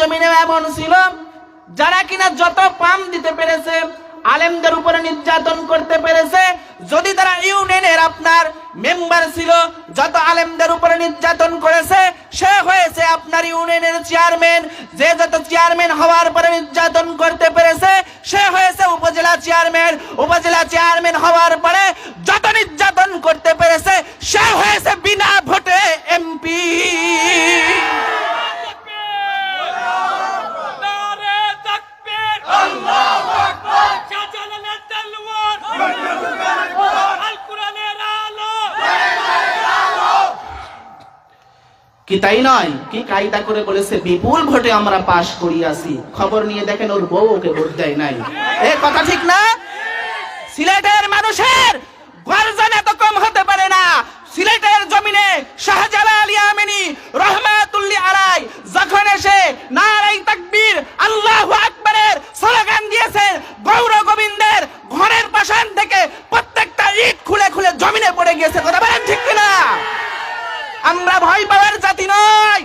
জমিনে এমন ছিল, যারা কিনা যত পাম দিতে পেরেছে, আলেমদের উপরে নির্যাতন করতে পেরেছে, যদি তারা ইউনিয়নের আপনার মেম্বার ছিল, যত আলেমদের উপরে নির্যাতন করেছে, সে হয়েছে আপনার ইউনিয়নের চেয়ারম্যান। যে যত চেয়ারম্যান হওয়ার পরে নির্যাতন করতে পেরেছে, সে হয়েছে উপজেলা চেয়ারম্যান। উপজেলা চেয়ারম্যান হওয়ার কি তাই নয়? কি কায়দা করে বলেছে, বিপুল ভোটে আমরা পাশ করিয়াছি। খবর নিয়ে দেখেন ওর বউ ওকে ভোট দেয় নাই। এ কথা ঠিক না? সিলেটের মানুষের গর্জন এত কম হতে পারে না। সিলেটের জমিনে যখন এসে নারাই তাকবীর স্লোগান গৌর গোবিন্দের ঘরের পাশান থেকে প্রত্যেকটা ইট খুলে খুলে জমিনে পড়ে গিয়েছে। কথা আমরা ভয় পাওয়ার জাতি নয়